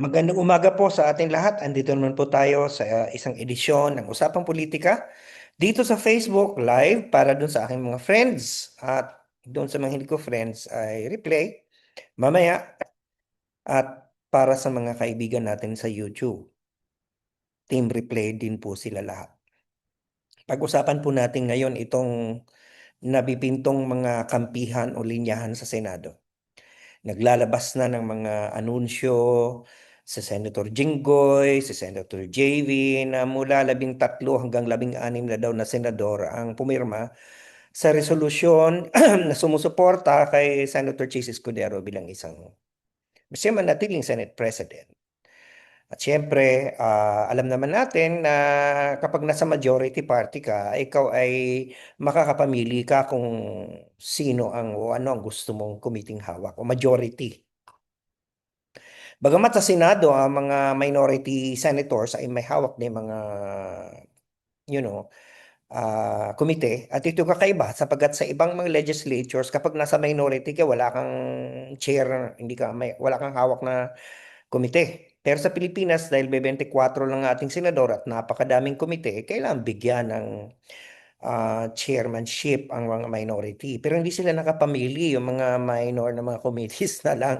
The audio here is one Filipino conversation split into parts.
Magandang umaga po sa ating lahat. Andito naman po tayo sa isang edisyon ng Usapang Politika dito sa Facebook Live para dun sa aking mga friends at doon sa mga hindi ko friends ay replay mamaya at para sa mga kaibigan natin sa YouTube. Team replay din po sila lahat. Pag-usapan po natin ngayon itong nabipintong mga kampihan o linyahan sa Senado. Naglalabas na ng mga anunsyo si Senator Jinggoy, si Senator JV na mula labing tatlo hanggang labing anim na daw na senador ang pumirma sa resolusyon na sumusuporta kay Senator Chis Escudero bilang isang siya manatiling Senate President. At syempre, ah, alam naman natin na kapag nasa majority party ka, ikaw ay makakapamili ka kung sino ang o ano ang gusto mong kumiting hawak o majority. Bagamat sa Senado, ang mga minority senators ay may hawak ng mga, you know, ah, komite. At ito kakaiba sapagkat sa ibang mga legislatures, kapag nasa minority ka, wala kang chair, hindi ka, may, wala kang hawak na komite. Pero sa Pilipinas, dahil may 24 lang ating senador at napakadaming komite, kailangan bigyan ng ah, chairmanship ang mga minority. Pero hindi sila nakapamili, yung mga minor na mga committees na lang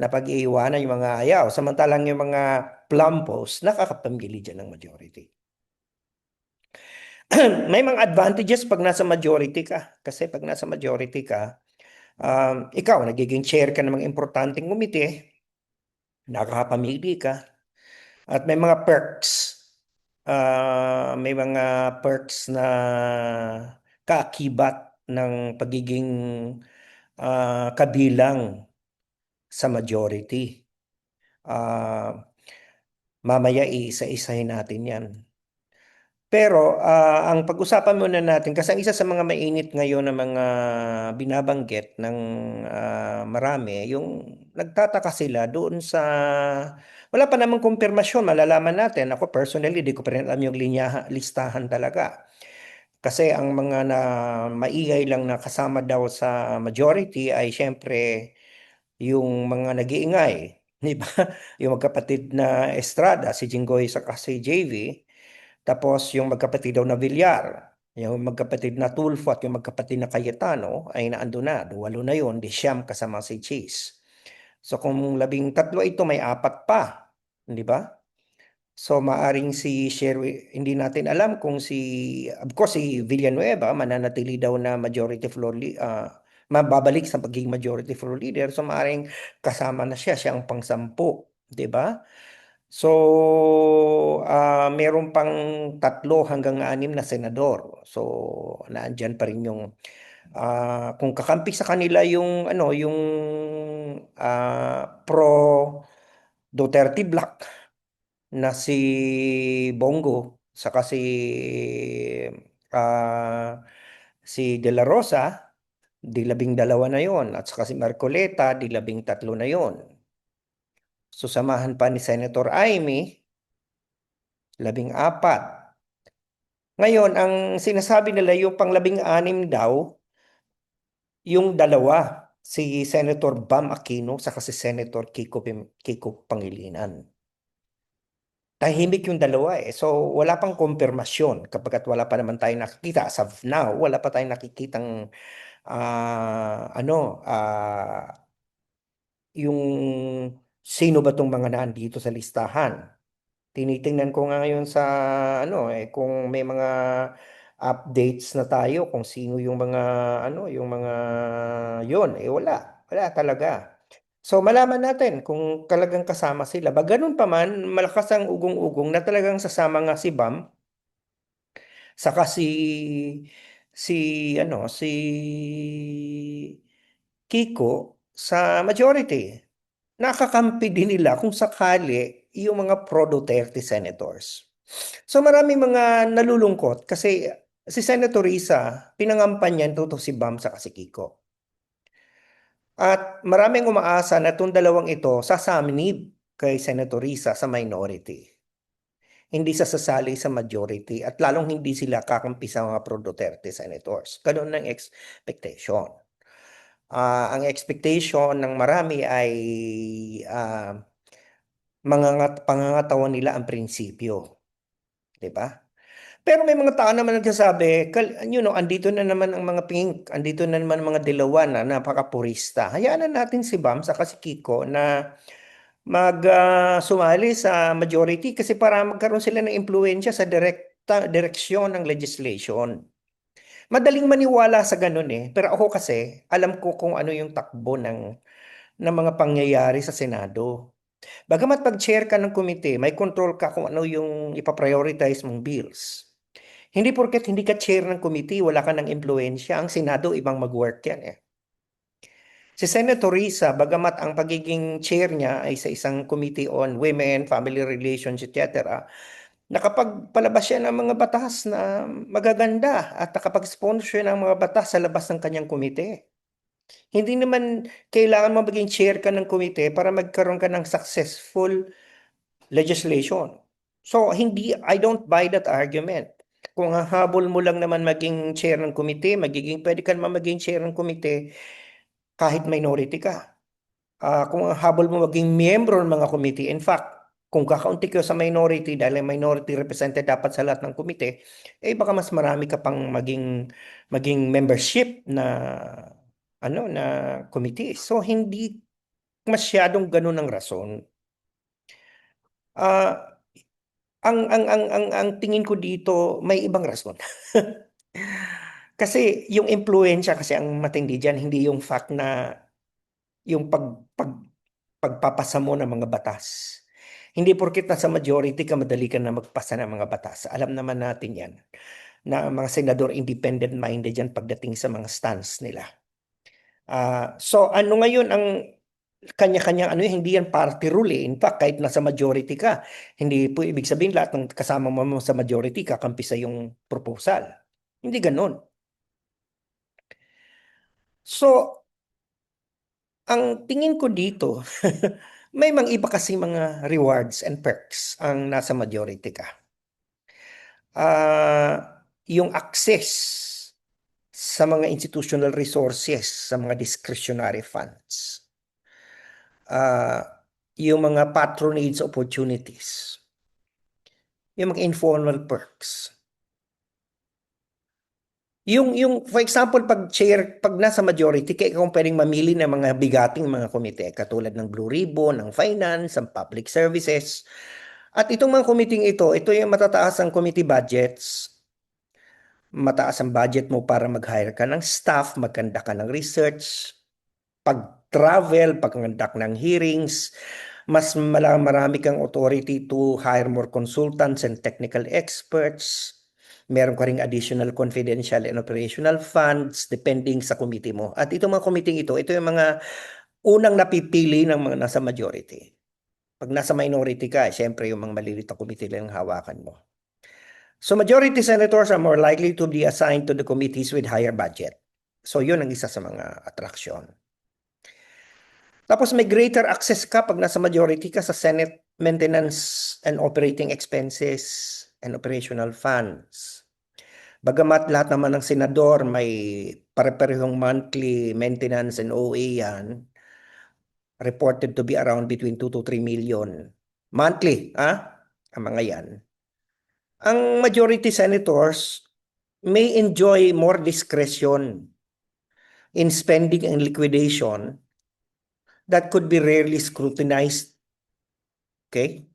na pag-iiwanan yung mga ayaw. Samantalang yung mga plum post, nakakapamili dyan ng majority. May mga advantages pag nasa majority ka. Kasi pag nasa majority ka, um, ikaw, nagiging chair ka ng mga importanteng komite, nakakapamili ka, at may mga perks. Ah, may mga perks na kaakibat ng pagiging ah, kabilang sa majority. Ah, mamaya iisa-isahin natin yan. Pero ah, ang pag-usapan muna natin, kasi ang isa sa mga mainit ngayon na mga binabanggit ng ah, marami, yung nagtataka sila doon sa, wala pa namang kumpirmasyon, malalaman natin. Ako personally, di ko pa rin alam yung linya, listahan talaga. Kasi ang mga na maingay lang na kasama daw sa majority ay syempre yung mga nag-iingay. Di ba? Yung magkapatid na Estrada, si Jinggoy sa si JV, tapos yung magkapatid daw na Villar, yung magkapatid na Tulfo at yung magkapatid na Cayetano ay naando na. Walo na yun, di siyam kasama si Chase. So kung labing tatlo ito, may apat pa. Di ba? So maaring si Sherwin, hindi natin alam kung si, of course si Villanueva mananatili daw na majority floor uh, mababalik sa pagiging majority floor leader. So maaring kasama na siya, siya ang pangsampu. Di ba? So, uh, meron pang tatlo hanggang anim na senador. So, naandyan pa rin yung uh, kung kakampi sa kanila yung ano, yung uh, pro Duterte Black na si Bongo saka si uh, si De La Rosa, di labing dalawa na yon at saka si Marcoleta, di labing tatlo na yon susamahan pa ni Senator Amy, labing apat. Ngayon, ang sinasabi nila yung pang labing anim daw, yung dalawa, si Senator Bam Aquino sa si Senator Kiko, Kiko Pangilinan. Tahimik yung dalawa eh. So, wala pang konfirmasyon kapag at wala pa naman tayong nakikita. As of now, wala pa tayong nakikitang uh, ano, uh, yung sino ba tong mga nandito sa listahan. Tinitingnan ko nga ngayon sa ano eh kung may mga updates na tayo kung sino yung mga ano yung mga yon eh wala wala talaga. So malaman natin kung talagang kasama sila. Ba ganun pa man malakas ang ugong-ugong na talagang sasama nga si Bam saka si si ano si Kiko sa majority nakakampi din nila kung sakali yung mga pro-Duterte senators. So marami mga nalulungkot kasi si Senator Risa, pinangampan niya ito si Bam sa si Kiko. At maraming umaasa na itong dalawang ito sasaminib kay Senator Risa sa minority. Hindi sa sasali sa majority at lalong hindi sila kakampi sa mga pro-Duterte senators. Ganun ang expectation uh, ang expectation ng marami ay uh, mangangat pangangatawan nila ang prinsipyo. 'Di ba? Pero may mga tao naman nagsasabi, you know, andito na naman ang mga pink, andito na naman ang mga dilawan na napaka-purista. Hayaan na natin si Bam sa si Kiko na mag uh, sumali sa majority kasi para magkaroon sila ng impluensya sa direkta direksyon ng legislation. Madaling maniwala sa ganun eh. Pero ako kasi, alam ko kung ano yung takbo ng, ng mga pangyayari sa Senado. Bagamat pag-chair ka ng komite, may control ka kung ano yung ipaprioritize mong bills. Hindi porket hindi ka chair ng komite, wala ka ng impluensya. Ang Senado, ibang mag-work yan eh. Si Senator Risa, bagamat ang pagiging chair niya ay sa isang committee on women, family relations, etc., nakapagpalabas siya ng mga batas na magaganda at nakapag-sponsor ng mga batas sa labas ng kanyang komite. Hindi naman kailangan mo maging chair ka ng komite para magkaroon ka ng successful legislation. So, hindi, I don't buy that argument. Kung hahabol mo lang naman maging chair ng komite, magiging, pwede ka naman maging chair ng komite kahit minority ka. Uh, kung habol mo maging miyembro ng mga committee, in fact, kung kakaunti ka sa minority dahil minority represented dapat sa lahat ng komite, eh baka mas marami ka pang maging maging membership na ano na committee. So hindi masyadong ganun ang rason. Uh, ang, ang ang ang ang tingin ko dito may ibang rason. kasi yung impluensya kasi ang matindi diyan hindi yung fact na yung pag, pag pagpapasa mo ng mga batas. Hindi porkit nasa majority ka, madali ka na magpasa ng mga batas. Alam naman natin yan na mga senador independent-minded yan pagdating sa mga stance nila. Uh, so ano ngayon ang kanya-kanya ano hindi yan party rule eh. In fact, kahit nasa majority ka, hindi po ibig sabihin lahat ng kasama mo sa majority kakampi sa yung proposal. Hindi ganoon. So, ang tingin ko dito, May mga iba kasi mga rewards and perks ang nasa majority ka. Uh, yung access sa mga institutional resources, sa mga discretionary funds. Uh, yung mga patronage opportunities. Yung mga informal perks. Yung, yung, for example, pag chair, pag nasa majority, kaya kung pwedeng mamili ng mga bigating mga komite, katulad ng Blue Ribbon, ng Finance, ng Public Services. At itong mga committee ito, ito yung matataas ang committee budgets. Mataas ang budget mo para mag-hire ka ng staff, magkanda ka ng research, pag-travel, pag-conduct ng hearings, mas marami kang authority to hire more consultants and technical experts, meron ka ring additional confidential and operational funds depending sa committee mo. At itong mga committee ito, ito yung mga unang napipili ng mga nasa majority. Pag nasa minority ka, syempre yung mga maliliit committee lang hawakan mo. So majority senators are more likely to be assigned to the committees with higher budget. So yun ang isa sa mga attraction. Tapos may greater access ka pag nasa majority ka sa Senate maintenance and operating expenses and operational funds. Bagamat lahat naman ng senador may pare-parehong monthly maintenance and OA yan, reported to be around between 2 to 3 million. Monthly, ah? Ang mga yan. Ang majority senators may enjoy more discretion in spending and liquidation that could be rarely scrutinized. Okay?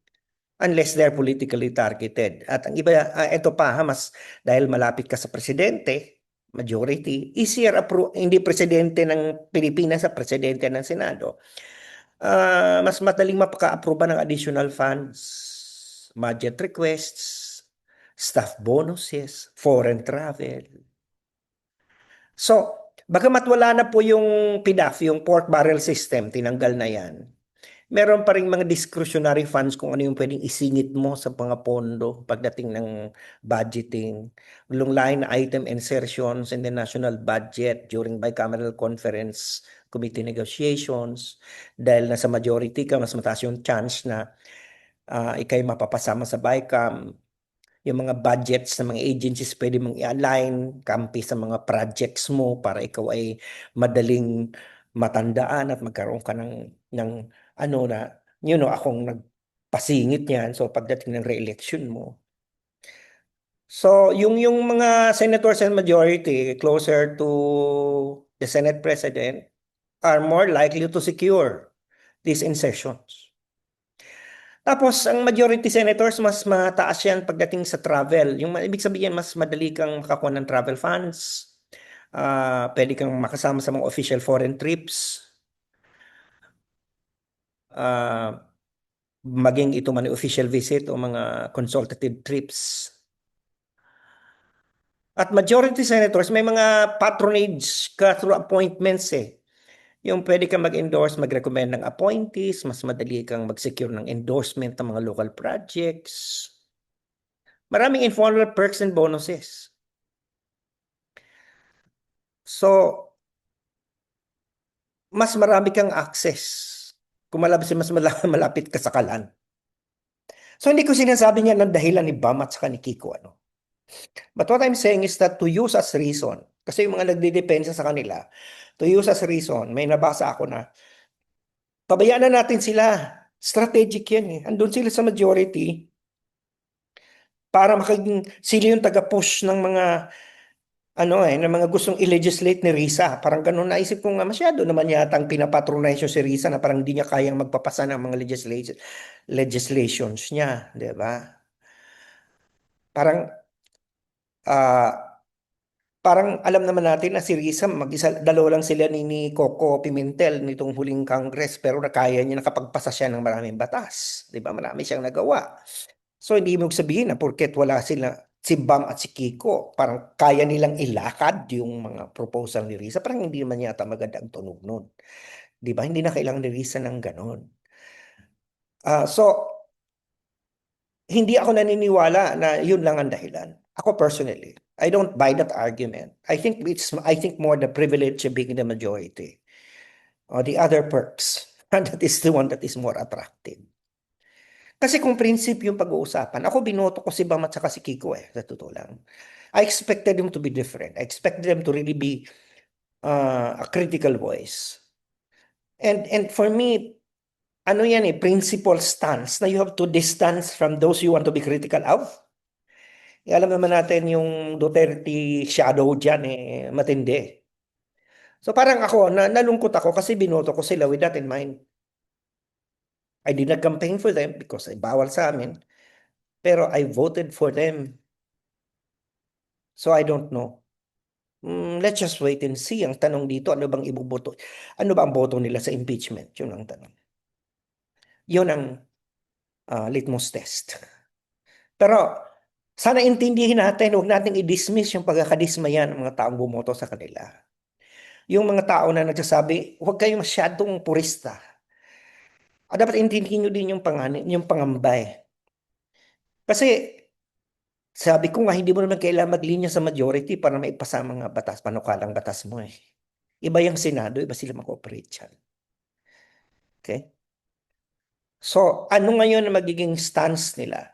unless they're politically targeted. At ang iba, uh, ito pa ha, mas dahil malapit ka sa presidente, majority, easier approve, hindi presidente ng Pilipinas sa presidente ng Senado, uh, mas madaling mapaka-approve ng additional funds, budget requests, staff bonuses, foreign travel. So, bagamat wala na po yung PDAF, yung pork barrel system, tinanggal na yan meron pa rin mga discretionary funds kung ano yung pwedeng isingit mo sa mga pondo pagdating ng budgeting. Yung line item insertions in the national budget during bicameral conference committee negotiations. Dahil nasa majority ka, mas mataas yung chance na uh, ikay mapapasama sa BICAM. Yung mga budgets ng mga agencies pwede mong i-align, kampi sa mga projects mo para ikaw ay madaling matandaan at magkaroon ka ng, ng ano na, you know, akong nag pasingit niyan. So pagdating ng re-election mo. So yung yung mga senators and majority closer to the Senate President are more likely to secure these insertions. Tapos ang majority senators mas mataas yan pagdating sa travel. Yung ibig sabihin mas madali kang makakuha ng travel funds. Uh, pwede kang makasama sa mga official foreign trips. Uh, maging ito man official visit o mga consultative trips. At majority senators, may mga patronage ka through appointments eh. Yung pwede kang mag-endorse, mag-recommend ng appointees, mas madali kang mag-secure ng endorsement ng mga local projects. Maraming informal perks and bonuses. So, mas marami kang access kung malapit, mas malapit ka sa kalan. So, hindi ko sinasabi niya ng dahilan ni Bam at saka ni Kiko. Ano? But what I'm saying is that to use as reason, kasi yung mga nagdidepensa sa kanila, to use as reason, may nabasa ako na, pabayaan na natin sila. Strategic yan eh. Andun sila sa majority para makaging sila yung taga-push ng mga ano eh, ng mga gustong i-legislate ni Risa. Parang ganun naisip ko nga masyado naman yata ang pinapatronize si Risa na parang hindi niya kayang magpapasa ng mga legislation, legislations niya, di ba? Parang uh, parang alam naman natin na si Risa, mag-isa, dalawa lang sila ni, ni Coco Pimentel nitong huling Congress pero nakaya niya nakapagpasa siya ng maraming batas. Di ba? Marami siyang nagawa. So hindi mo sabihin na porket wala sila si Bam at si Kiko, parang kaya nilang ilakad yung mga proposal ni Risa. Parang hindi naman yata maganda ang tunog nun. Di ba? Hindi na kailangan ni Risa ng ganon. Uh, so, hindi ako naniniwala na yun lang ang dahilan. Ako personally, I don't buy that argument. I think it's I think more the privilege of being the majority. Or the other perks. And that is the one that is more attractive. Kasi kung prinsipyo yung pag-uusapan, ako binoto ko si Bam at saka si Kiko eh, sa totoo lang. I expected them to be different. I expected them to really be uh, a critical voice. And and for me, ano yan eh, principle stance na you have to distance from those you want to be critical of eh, alam naman natin yung Duterte shadow dyan eh, matindi. So parang ako, na, nalungkot ako kasi binoto ko sila with that in mind. I did not campaign for them because ay bawal sa amin. Pero I voted for them. So I don't know. Mm, let's just wait and see. Ang tanong dito, ano bang ibuboto? Ano ba ang boto nila sa impeachment? Yun ang tanong. Yun ang uh, litmus test. Pero sana intindihin natin, huwag nating i-dismiss yung pagkakadismaya ng mga taong bumoto sa kanila. Yung mga tao na nagsasabi, huwag kayong masyadong purista. Ah, dapat intindihin nyo din yung, panganin, yung pangambay. Kasi, sabi ko nga, hindi mo naman kailangan maglinya sa majority para maipasa mga batas, panukalang batas mo eh. Iba yung Senado, iba sila mag-operate dyan. Okay? So, ano ngayon na magiging stance nila?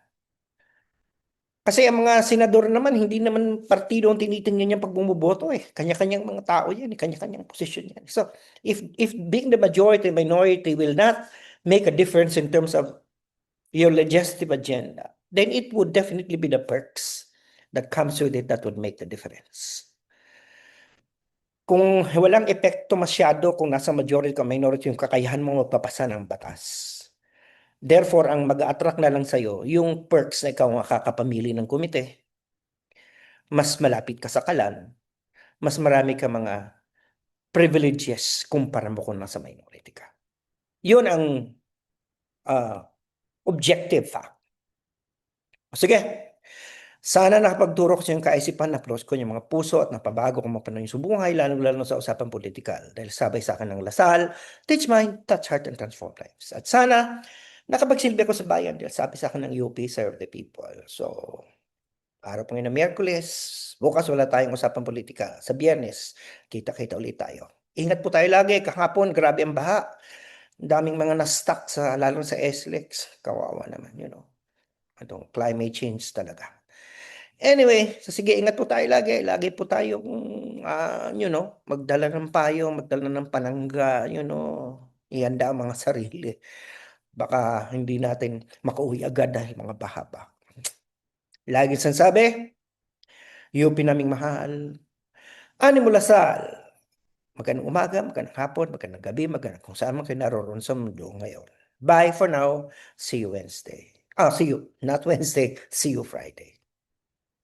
Kasi ang mga senador naman, hindi naman partido ang tinitingnan niya pag bumuboto eh. Kanya-kanyang mga tao yan, eh. kanya-kanyang posisyon yan. So, if, if being the majority, minority will not make a difference in terms of your legislative agenda, then it would definitely be the perks that comes with it that would make the difference. Kung walang epekto masyado kung nasa majority ka minority yung kakayahan mo magpapasa ng batas Therefore, ang mag-attract na lang sa'yo, yung perks na ikaw makakapamili ng komite. Mas malapit ka sa kalan, mas marami ka mga privileges kumpara mo kung nasa minority ka. Yun ang uh, objective fact. Sige, sana nakapagturo ko sa yung kaisipan na plus ko yung mga puso at napabago ko mapanong yung subuhay, lalo-lalo sa usapan politikal. Dahil sabay sa akin ng lasal, teach mind, touch heart, and transform lives. At sana, nakapagsilbi ako sa bayan dahil sabi sa akin ng UP, serve the people. So, araw po ngayon na Miyerkules, bukas wala tayong usapang politika. Sa biyernes, kita-kita ulit tayo. Ingat po tayo lagi, kahapon, grabe ang baha. Daming mga na-stuck sa, lalo sa SLEX. Kawawa naman, you know. Itong climate change talaga. Anyway, so sige, ingat po tayo lagi. Lagi po tayo, uh, you know, magdala ng payo, magdala ng panangga, you know, ihanda ang mga sarili baka hindi natin makauwi agad dahil mga baha pa. Lagi sinasabi, UP naming mahal, Ani mo Lasal, magandang umaga, magandang hapon, magandang gabi, magandang kung saan man kayo naroon sa mundo ngayon. Bye for now. See you Wednesday. Ah, see you. Not Wednesday. See you Friday.